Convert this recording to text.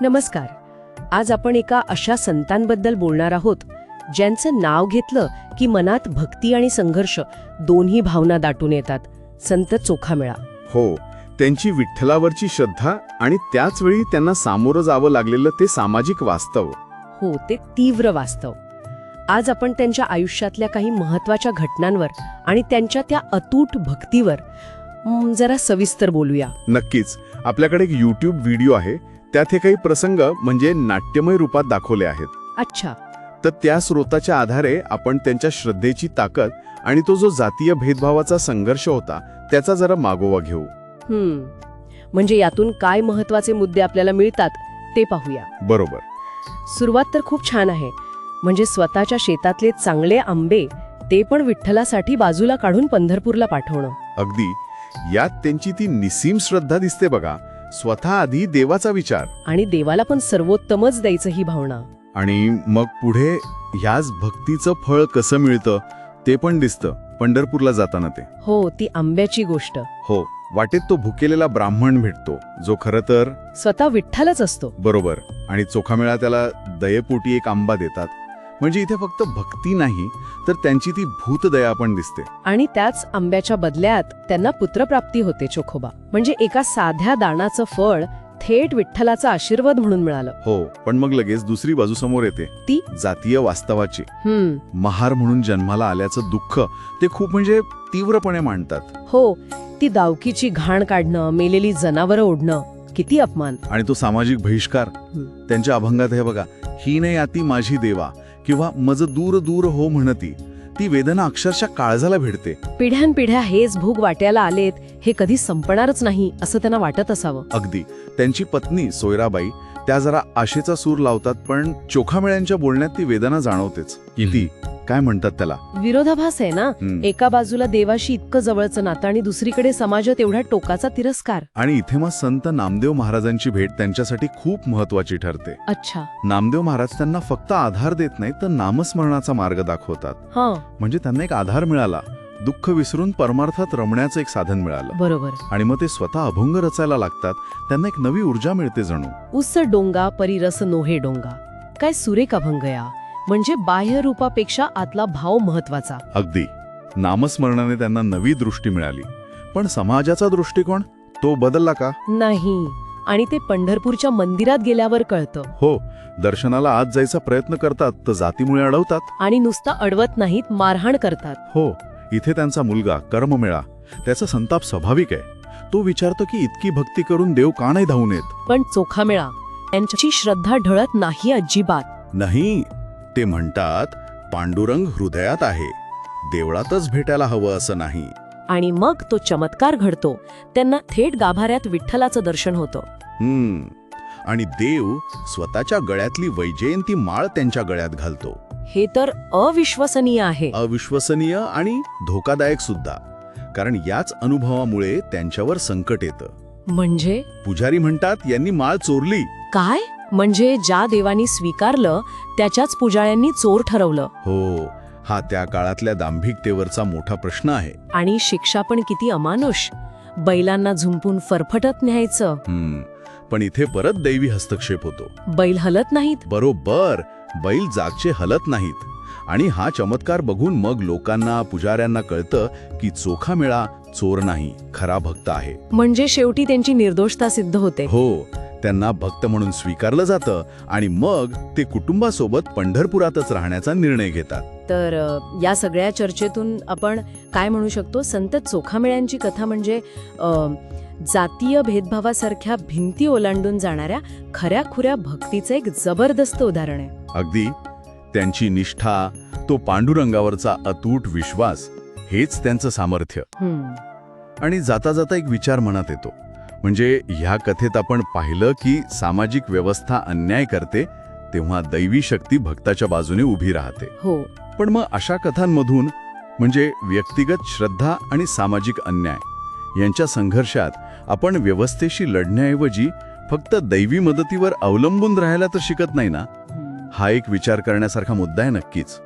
नमस्कार. आज आपण एका अशा संतांबद्दल बोलणार आहोत ज्यांचं नाव घेतलं की मनात भक्ती आणि संघर्ष दोन्ही भावना दाटून येतात. संत चोखामेळा. हो त्यांची विठ्ठलावरची श्रद्धा आणि त्याच वेळी त्यांना सामोरं जावं लागलेलं ते सामाजिक वास्तव. हो ते तीव्र वास्तव. आज आपण त्यांच्या आयुष्यातल्या काही महत्त्वाच्या घटनांवर आणि त्यांच्या त्या अतूट भक्तीवर जरा सविस्तर बोलूया. नक्कीच. आपल्याकडे एक यूट्यूब व्हिडिओ आहे त्यात हे काही प्रसंग म्हणजे नाट्यमय रूपात दाखवले आहेत. अच्छा. तर त्या स्रोताच्या आधारे आपण त्यांच्या श्रद्धेची ताकद आणि तो जो जातीय भेदभावाचा संघर्ष होता त्याचा जरा मागोवा घेऊ. हम्म. म्हणजे यातून काय महत्त्वाचे मुद्दे आपल्याला मिळतात ते पाहूया. बरोबर. सुरुवात तर खूप छान आहे. म्हणजे स्वतःच्या शेतातले चांगले आंबे ते पण विठ्ठलासाठी बाजूला काढून पंढरपूरला पाठवणं. अगदी. यात त्यांची ती निसीम श्रद्धा दिसते बघा. स्वतः आधी देवाचा विचार. आणि देवाला पण सर्वोत्तमच द्यायचं ही भावना. आणि मग पुढे ह्याच भक्तीचं फळ कसं मिळतं ते पण दिसतं पंढरपूरला जाताना ते. हो ती आंब्याची गोष्ट. हो वाटेत तो भुकेलेला ब्राह्मण भेटतो जो खरं तर स्वतः विठ्ठलच असतो. बरोबर. आणि चोखामेळा त्याला दयेपोटी एक आंबा देतात. म्हणजे इथे फक्त भक्ती नाही तर त्यांची ती भूतदया पण दिसते. आणि त्याच आंब्याच्या बदल्यात त्यांना पुत्रप्राप्ती होते चोखोबा. म्हणजे एका साध्या दानाचं फळ थेट विठ्ठलाचा आशीर्वाद म्हणून मिळालं. हो पण मग लगेच दुसरी बाजू समोर येते. ती? जातीय वास्तवाची. हम्म. महार म्हणून जन्माला आल्याचं दुःख ते खूप म्हणजे तीव्रपणे मांडतात. हो ती दावकीची घाण काढणं मेलेली जनावरं ओढणं किती अपमान. आणि तो सामाजिक बहिष्कार. त्यांच्या अभंगात हे बघा ही नाही आती माझी देवा किंवा मज दूर दूर हो म्हणती ती वेदना अक्षरशः काळजाला भिडते. पिढ्यानपिढ्या हेच भूग वाट्याला आलेत हे कधी संपणारच नाही असं त्यांना वाटत असावं. अगदी. त्यांची पत्नी सोयराबाई त्या जरा आशेचा सूर लावतात पण चोखामेळ्यांच्या बोलण्यात ती वेदना जाणवतेच. किती? काय म्हणतात त्याला? विरोधाभास आहे ना. एका बाजूला देवाशी इतकं जवळचं नातं आणि दुसरीकडे समाजात एवढ्या टोकाचा तिरस्कार. आणि इथे मग संत नामदेव महाराजांची भेट त्यांच्यासाठी खूप महत्वाची ठरते. अच्छा. नामदेव महाराज त्यांना फक्त आधार देत नाहीत तर नामस्मरणाचा मार्ग दाखवतात. म्हणजे त्यांना एक आधार मिळाला. दुःख विसरून परमार्थात रमण्याचं एक साधन मिळालं. बरोबर. आणि मग ते स्वतः अभंग रचायला लागतात त्यांना एक नवी ऊर्जा मिळते जणू. उस डोंगा परिरस नोहे डोंगा. काय सुरेख अभंग या. म्हणजे बाह्य रूपापेक्षा आतला भाव महत्त्वाचा अगदी. नामस्मरणाने त्यांना नवी दृष्टी मिळाली. पण समाजाचा दृष्टिकोन तो बदलला का? नाही. आणि ते पंढरपूरच्या मंदिरात गेल्यावर कळतं. हो. दर्शनाला आत जायचा प्रयत्न करतात तर जातीमुळे अडवतात. आणि नुसतं अडवत नाहीत मारहाण करतात. हो. इथे त्यांचा मुलगा कर्ममेळा. त्याचा संताप स्वाभाविक आहे. तो विचारतो की इतकी भक्ती करून देव का नाही धावून येत? पण चोखामेळा यांची श्रद्धा ढळत नाही अजिबात. नाही ते म्हणतात पांडुरंग हृदयात आहे. देवळातच भेटायला हवं असं नाही. आणि मग तो चमत्कार घडतो. त्यांना थेट गाभाऱ्यात विठ्ठलाचं दर्शन होतं. हम्म. आणि देव स्वतःच्या गळ्यातली वैजयंती माळ त्यांच्या गळ्यात घालतो. हे तर अविश्वसनीय आहे. अविश्वसनीय आणि धोकादायक सुद्धा. कारण याच अनुभवामुळे त्यांच्यावर संकट येतं. म्हणजे? पुजारी म्हणतात यांनी माळ चोरली. काय? म्हणजे ज्या देवानी स्वीकारलं त्याच्याच पुजाऱ्यांनी चोर ठरवलं. हो हा त्या काळातल्या दांभिकतेवरचा मोठा प्रश्न आहे. आणि शिक्षा पण किती अमानुष. बैलांना झुंपून फरफटत न्यायचं. पण इथे परत दैवी हस्तक्षेप होतो. बैल हलत नाहीत. बरोबर बैल जागचे हलत नाहीत. आणि हा चमत्कार बघून मग लोकांना पुजाऱ्यांना कळतं की चोखा मेळा चोर नाही खरा भक्त आहे. म्हणजे शेवटी त्यांची निर्दोषता सिद्ध होते. हो त्यांना भक्त म्हणून स्वीकारलं जातं आणि मग ते कुटुंबासोबत पंढरपुरातच राहण्याचा निर्णय घेतात. तर या सगळ्या चर्चेतून आपण काय म्हणू शकतो? संत चोखामेळ्यांची कथा म्हणजे जातीय भेदभावासारख्या भिंती ओलांडून जाणाऱ्या खऱ्या खुऱ्या भक्तीचं एक जबरदस्त उदाहरण आहे. अगदी. त्यांची निष्ठा तो पांडुरंगावरचा अतूट विश्वास हेच त्यांचं सामर्थ्य. आणि जाता जाता एक विचार मनात येतो. म्हणजे ह्या कथेत आपण पाहिलं की सामाजिक व्यवस्था अन्याय करते तेव्हा दैवी शक्ती भक्ताच्या बाजूने उभी राहते. हो. पण मग अशा कथांमधून म्हणजे व्यक्तिगत श्रद्धा आणि सामाजिक अन्याय यांच्या संघर्षात आपण व्यवस्थेशी लढण्याऐवजी फक्त दैवी मदतीवर अवलंबून राहायला तर शिकत नाही ना. हा एक विचार करण्यासारखा मुद्दा आहे नक्कीच